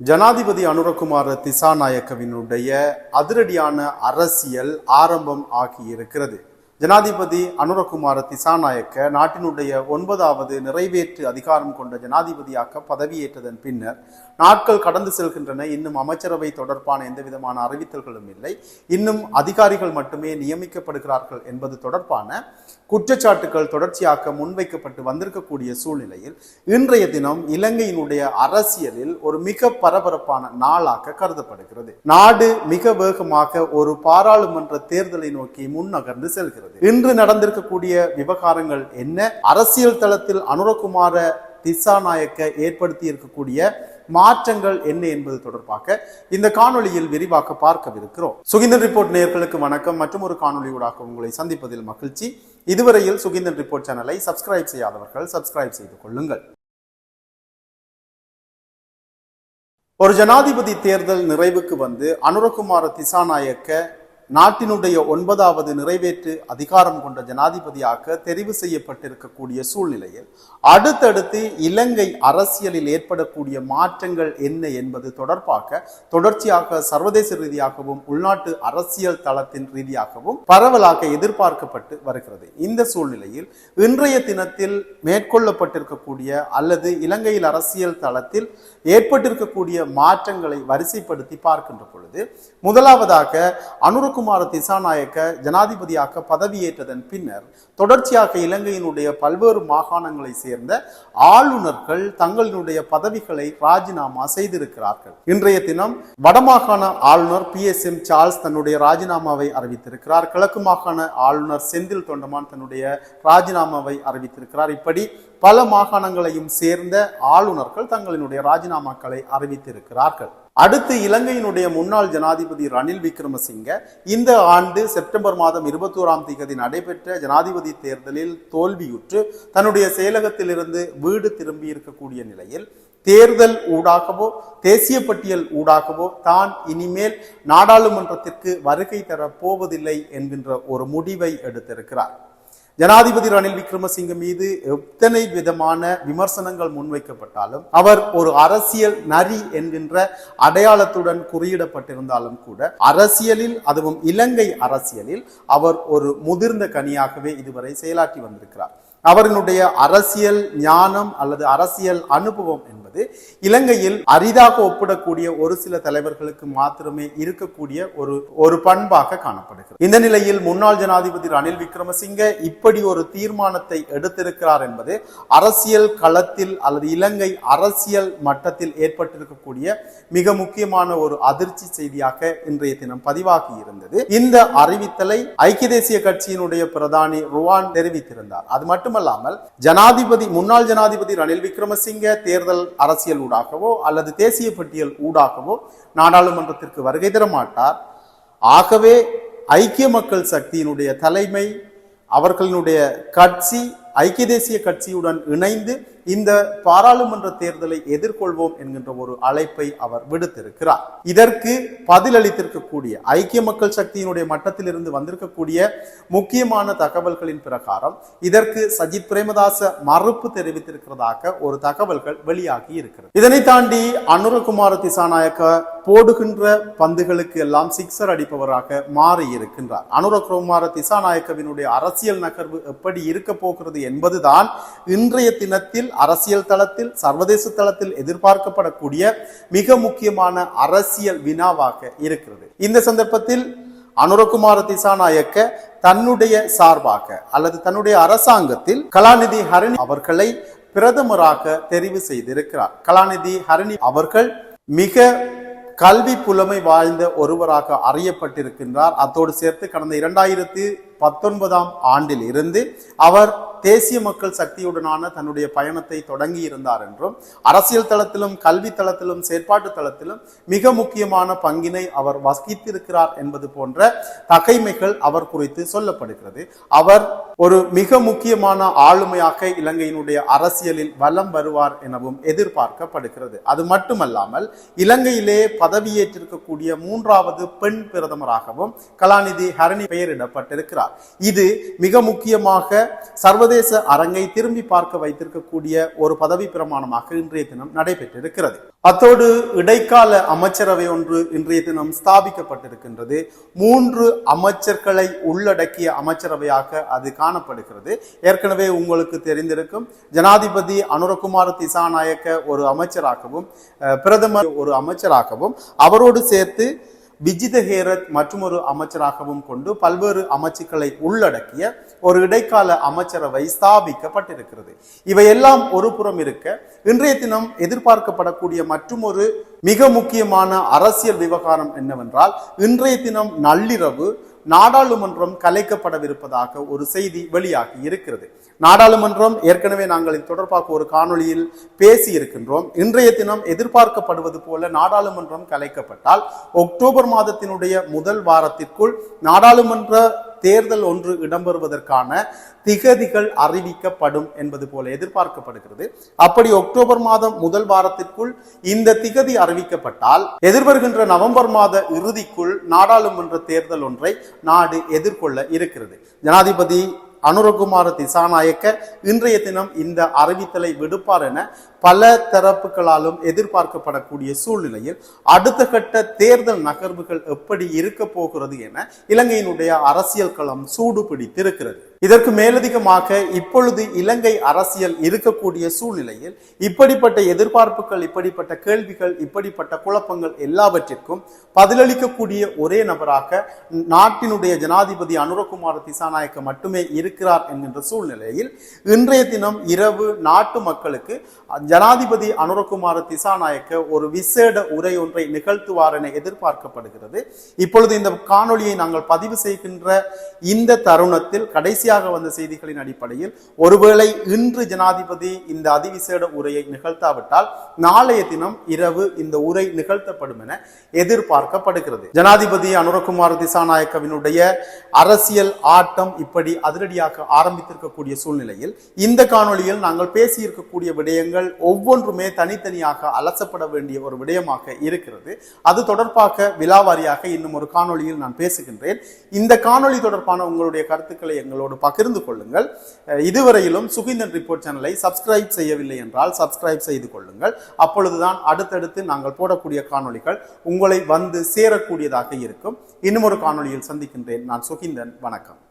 ஜனாதிபதி அனுரகுமார் திசாநாயக்கவினுடைய அதிரடியான அரசியல் ஆரம்பம் ஆகியிருக்கிறது. ஜனாதிபதி அனுரகுமார திசாநாயக்க நாட்டினுடைய ஒன்பதாவது நிறைவேற்று அதிகாரம் கொண்ட ஜனாதிபதியாக பதவியேற்றதன் பின்னர் நாட்கள் கடந்து செல்கின்றன. இன்னும் அமைச்சரவை தொடர்பான எந்த விதமான அறிவித்தல்களும் இல்லை. இன்னும் அதிகாரிகள் மட்டுமே நியமிக்கப்படுகிறார்கள் என்பது தொடர்பான குற்றச்சாட்டுகள் தொடர்ச்சியாக முன்வைக்கப்பட்டு வந்திருக்கக்கூடிய சூழ்நிலையில் இன்றைய தினம் இலங்கையினுடைய அரசியலில் ஒரு மிக பரபரப்பான நாளாக கருதப்படுகிறது. நாடு மிக வேகமாக ஒரு பாராளுமன்ற தேர்தலை நோக்கி முன்னகர்ந்து செல்கிறது. இன்று நடந்திருக்கக்கூடிய விவகாரங்கள் என்ன? அரசியல் தளத்தில் அனுரகுமார திசாநாயக்க ஏற்படுத்தி இருக்கக்கூடிய மாற்றங்கள் என்ன என்பது தொடர்பாக இந்த காணொளியில் விரிவாக பார்க்கவிருக்கிறோம். சுகிந்தன் ரிப்போர்ட் நேர்களுக்கு வணக்கம். மற்றும் ஒரு காணொளியூடாக உங்களை சந்திப்பதில் மகிழ்ச்சி. இதுவரையில் சுகிந்தன் ரிப்போர்ட் சேனலை சப்ஸ்கிரைப் செய்யாதவர்கள் சப்ஸ்கிரைப் செய்து கொள்ளுங்கள். ஒரு ஜனாதிபதி தேர்தல் நிறைவுக்கு வந்து அனுரகுமார திசாநாயக்க நாட்டினுடைய ஒன்பதாவது நிறைவேற்று அதிகாரம் கொண்ட ஜனாதிபதியாக தெரிவு செய்யப்பட்டிருக்கக்கூடிய சூழ்நிலையில் அடுத்தடுத்து இலங்கை அரசியலில் ஏற்படக்கூடிய மாற்றங்கள் என்ன என்பது தொடர்பாக தொடர்ச்சியாக சர்வதேச ரீதியாகவும் உள்நாட்டு அரசியல் தளத்தின் ரீதியாகவும் பரவலாக எதிர்பார்க்கப்பட்டு வருகிறது. இந்த சூழ்நிலையில் இன்றைய தினத்தில் மேற்கொள்ளப்பட்டிருக்கக்கூடிய அல்லது இலங்கையில் அரசியல் தளத்தில் ஏற்பட்டிருக்கக்கூடிய மாற்றங்களை வரிசைப்படுத்தி பார்க்கின்ற பொழுது முதலாவதாக அனுரகுமார திசாநாயக்க ஜனாதிபதியாக பதவியேற்றதன் பின்னர் தொடர்ச்சியாக இலங்கையினுடைய பல்வேறு மாகாணங்களை சேர்ந்த ஆளுநர்கள் தங்களினுடைய பதவிகளை ராஜினாமா செய்திருக்கிறார்கள். இன்றைய தினம் வடமாகாண ஆளுநர் பி எஸ் எம் சார்ல்ஸ் தன்னுடைய ராஜினாமாவை அறிவித்திருக்கிறார். கிழக்கு மாகாண ஆளுநர் செந்தில் தொண்டமான் தன்னுடைய ராஜினாமாவை அறிவித்திருக்கிறார். இப்படி பல மாகாணங்களையும் சேர்ந்த ஆளுநர்கள் தங்களினுடைய ராஜினாமாக்களை அறிவித்திருக்கிறார்கள். அடுத்து இலங்கையினுடைய முன்னாள் ஜனாதிபதி ரணில் விக்ரமசிங்க இந்த ஆண்டு செப்டம்பர் மாதம் இருபத்தி ஓராம் தேதி நடைபெற்ற ஜனாதிபதி தேர்தலில் தோல்வியுற்று தன்னுடைய செயலகத்திலிருந்து வீடு திரும்பி இருக்கக்கூடிய நிலையில் தேர்தல் ஊடாகவோ தேசிய பட்டியல் ஊடாகவோ தான் இனிமேல் நாடாளுமன்றத்திற்கு வருகை தரப்போவதில்லை என்கின்ற ஒரு முடிவை எடுத்திருக்கிறார். ஜனாதிபதி ரணில் விக்ரமசிங்க மீது எத்தனை விதமான விமர்சனங்கள் முன்வைக்கப்பட்டாலும் அவர் ஒரு அரசியல் நரி என்கின்ற அடையாளத்துடன் குறியிடப்பட்டிருந்தாலும் கூட அரசியலில் அதுவும் இலங்கை அரசியலில் அவர் ஒரு முதிர்ந்த கனியாகவே இதுவரை செயலாற்றி வந்திருக்கிறார். அவரினுடைய அரசியல் ஞானம் அல்லது அரசியல் அனுபவம் என்பது இலங்கையில் அரிதாக ஒப்பிடக்கூடிய ஒரு சில தலைவர்களுக்கு மாத்திரமே இருக்கக்கூடிய ஒரு ஒரு பண்பாக காணப்படுகிறது. இந்த நிலையில் முன்னாள் ஜனாதிபதி ரணில் விக்ரமசிங்க இப்படி ஒரு தீர்மானத்தை எடுத்திருக்கிறார் என்பது அரசியல் களத்தில் அல்லது இலங்கை அரசியல் மட்டத்தில் ஏற்பட்டிருக்கக்கூடிய மிக முக்கியமான ஒரு அதிர்ச்சி செய்தியாக இன்றைய தினம் பதிவாகி இருந்தது. இந்த அறிவித்தலை ஐக்கிய தேசிய கட்சியினுடைய பிரதானி ருவான் தெரிவித்திருந்தார். அது மட்டுமல்லாமல் ஜனாதிபதி முன்னாள் ஜனாதிபதி ரணில் விக்ரமசிங்க தேர்தல் அரசியல் ஊடாகவோ அல்லது தேசிய பட்டியல் ஊடாகவோ நாடாளுமன்றத்திற்கு வருகை தர மாட்டார். ஆகவே ஐக்கிய மக்கள் சக்தியினுடைய தலைமை அவர்களினுடைய கட்சி ஐக்கிய தேசிய கட்சியுடன் இணைந்து இந்த பாராளுமன்ற தேர்தலை எதிர்கொள்வோம் என்கின்ற ஒரு அழைப்பை அவர் விடுத்திருக்கிறார். இதற்கு பதிலளித்திருக்கக்கூடிய ஐக்கிய மக்கள் சக்தியினுடைய மட்டத்திலிருந்து வந்திருக்கக்கூடிய முக்கியமான தகவல்களின் பிரகாரம் இதற்கு சஜித் பிரேமதாச மறுப்பு தெரிவித்திருக்கிறதாக ஒரு தகவல்கள் வெளியாகி இருக்கிறது. இதனை தாண்டி அனுரகுமார திசாநாயக்க போடுகின்ற பந்துகளுக்கு எல்லாம் சிக்ஸர் அடிப்பவராக மாறி இருக்கின்றார் அனுரகுமார திசாநாயக்கவினுடைய அரசியல் நகர்வு எப்படி இருக்க போகிறது என்பதுதான் இன்றைய தினத்தில் அரசியல் தளத்தில் சர்வதேச தளத்தில் எதிர்பார்க்கப்படக்கூடிய மிக முக்கியமான அரசியல் வினாவாக இருக்கிறது. இந்த சந்தர்ப்பத்தில் அனுரகுமார திசாநாயக்க தன்னுடைய சார்பாக அல்லது தன்னுடைய அரசாங்கத்தில் கலாநிதி ஹரணி அவர்களை பிரதமராக தெரிவு செய்திருக்கிறார். கலாநிதி ஹரணி அவர்கள் மிக கல்வி புலமை வாழ்ந்த ஒருவராக அறியப்பட்டிருக்கின்றார். அத்தோடு சேர்த்து கடந்த இரண்டாயிரத்தி பத்தொன்பதாம் ஆண்டில் இருந்து அவர் தேசிய மக்கள் சக்தியுடனான தன்னுடைய பயணத்தை தொடங்கி இருந்தார் என்றும் அரசியல் தளத்திலும் கல்வி தளத்திலும் செயற்பாட்டு தளத்திலும் மிக முக்கியமான பங்கினை அவர் வகித்திருக்கிறார் என்பது போன்ற தகைமைகள் அவர் குறித்து சொல்லப்படுகிறது. அவர் ஒரு மிக முக்கியமான ஆளுமையாக இலங்கையினுடைய அரசியலில் வலம் வருவார் எனவும் எதிர்பார்க்கப்படுகிறது. அது மட்டுமல்லாமல் இலங்கையிலே பதவியேற்றிருக்கக்கூடிய மூன்றாவது பெண் பிரதமராகவும் கலாநிதி ஹரணி பெயரிடப்பட்டிருக்கிறார். இது மிக முக்கியமாக சர்வதேச சர்வதேச அரங்கை திரும்பி பார்க்க வைத்திருக்கக்கூடிய ஒரு பதவி பிரமாணமாக இன்றைய தினம் நடைபெற்றிருக்கிறது. அத்தோடு இடைக்கால அமைச்சரவை ஒன்று இன்றைய தினம் ஸ்தாபிக்கப்பட்டிருக்கின்றது. மூன்று அமைச்சர்களை உள்ளடக்கிய அமைச்சரவையாக அது காணப்படுகிறது. ஏற்கனவே உங்களுக்கு தெரிந்திருக்கும் ஜனாதிபதி அனுரகுமார் திசாநாயக்க ஒரு அமைச்சராகவும் பிரதமர் ஒரு அமைச்சராகவும் அவரோடு சேர்த்து விஜித ஹேரத் மற்றொரு அமைச்சராகவும் கொண்டு பல்வேறு அமைச்சுக்களை உள்ளடக்கிய ஒரு இடைக்கால அமைச்சரவை ஸ்தாபிக்கப்பட்டிருக்கிறது. இவையெல்லாம் ஒரு புறம் இருக்க இன்றைய தினம் எதிர்பார்க்கப்படக்கூடிய மற்றொரு மிக முக்கியமான அரசியல் விவகாரம் என்னவென்றால் இன்றைய தினம் நள்ளிரவு நாடாளுமன்றம் கலைக்கப்படவிருப்பதாக ஒரு செய்தி வெளியாகி இருக்கிறது. நாடாளுமன்றம் ஏற்கனவே நாங்கள் இது தொடர்பாக ஒரு காணொளியில் பேசி இருக்கின்றோம் இன்றைய தினம் எதிர்பார்க்கப்படுவது போல நாடாளுமன்றம் கலைக்கப்பட்டால் அக்டோபர் மாதத்தினுடைய முதல் வாரத்திற்குள் நாடாளுமன்ற தேர்தல் ஒன்று இடம்பெறுவதற்கான திகதிகள் அறிவிக்கப்படும் என்பது போல எதிர்பார்க்கப்படுகிறது. அப்படி அக்டோபர் மாதம் முதல் வாரத்திற்குள் இந்த திகதி அறிவிக்கப்பட்டால் எதிர்வருகின்ற நவம்பர் மாத இறுதிக்குள் நாடாளுமன்ற தேர்தல் ஒன்றை நாடு எதிர்கொள்ள இருக்கிறது. ஜனாதிபதி அனுரகுமார திசாநாயக்க இன்றைய தினம் இந்த அறிவித்தலை விடுப்பார் என பல தரப்புகளாலும் எதிர்பார்க்கப்படக்கூடிய சூழ்நிலையில் அடுத்த கட்ட தேர்தல் நகர்வுகள் எப்படி இருக்க போகிறது என இலங்கையினுடைய அரசியல் களம் சூடு பிடித்திருக்கிறது இதற்கு மேலதிகமாக இப்பொழுது இலங்கை அரசியல் இருக்கக்கூடிய சூழ்நிலையில் இப்படிப்பட்ட எதிர்பார்ப்புகள் இப்படிப்பட்ட கேள்விகள் இப்படிப்பட்ட குழப்பங்கள் எல்லாவற்றிற்கும் பதிலளிக்கக்கூடிய ஒரே நபராக நாட்டினுடைய ஜனாதிபதி அனுரகுமார திசாநாயக்க மட்டுமே இருக்கிறார் என்கின்ற சூழ்நிலையில் இன்றைய தினம் இரவு நாட்டு மக்களுக்கு ஜனாதிபதி அனுரகுமார திசாநாயக்க ஒரு விசேட உரை ஒன்றை நிகழ்த்துவார் என எதிர்பார்க்கப்படுகிறது. இப்பொழுது இந்த காணொலியை நாங்கள் பதிவு செய்கின்ற இந்த தருணத்தில் கடைசியாக வந்த செய்திகளின் அடிப்படையில் ஒருவேளை இன்று ஜனாதிபதி இந்த அதிவிசேட உரையை நிகழ்த்தாவிட்டால் நாளைய தினம் இரவு இந்த உரை நிகழ்த்தப்படும் என எதிர்பார்க்கப்படுகிறது. ஜனாதிபதி அனுரகுமார திசாநாயக்கவினுடைய அரசியல் ஆட்டம் இப்படி அதிரடியாக ஆரம்பித்திருக்கக்கூடிய சூழ்நிலையில் இந்த காணொளியில் நாங்கள் பேசியிருக்கக்கூடிய விடயங்கள் ஒவ்வொன்றுமே தனித்தனியாக அலசப்பட வேண்டிய ஒரு விடயமாக இருக்கிறது. அது தொடர்பாக விலாவாரியாக இன்னும் ஒரு காணொளியில் நான் பேசுகின்றேன். இந்த காணொளி தொடர்பான உங்களுடைய கருத்துக்களை எங்களோடு பகிர்ந்து கொள்ளுங்கள். இதுவரையிலும் சுகிந்தன் ரிப்போர்ட் சேனலை சப்ஸ்கிரைப் செய்யவில்லை என்றால் சப்ஸ்கிரைப் செய்து கொள்ளுங்கள். அப்பொழுதுதான் அடுத்தடுத்து நாங்கள் போடக்கூடிய காணொளிகள் உங்களை வந்து சேரக்கூடியதாக இருக்கும். இன்னும் ஒரு காணொளியில் சந்திக்கின்றேன். நான் சுகிந்தன். வணக்கம்.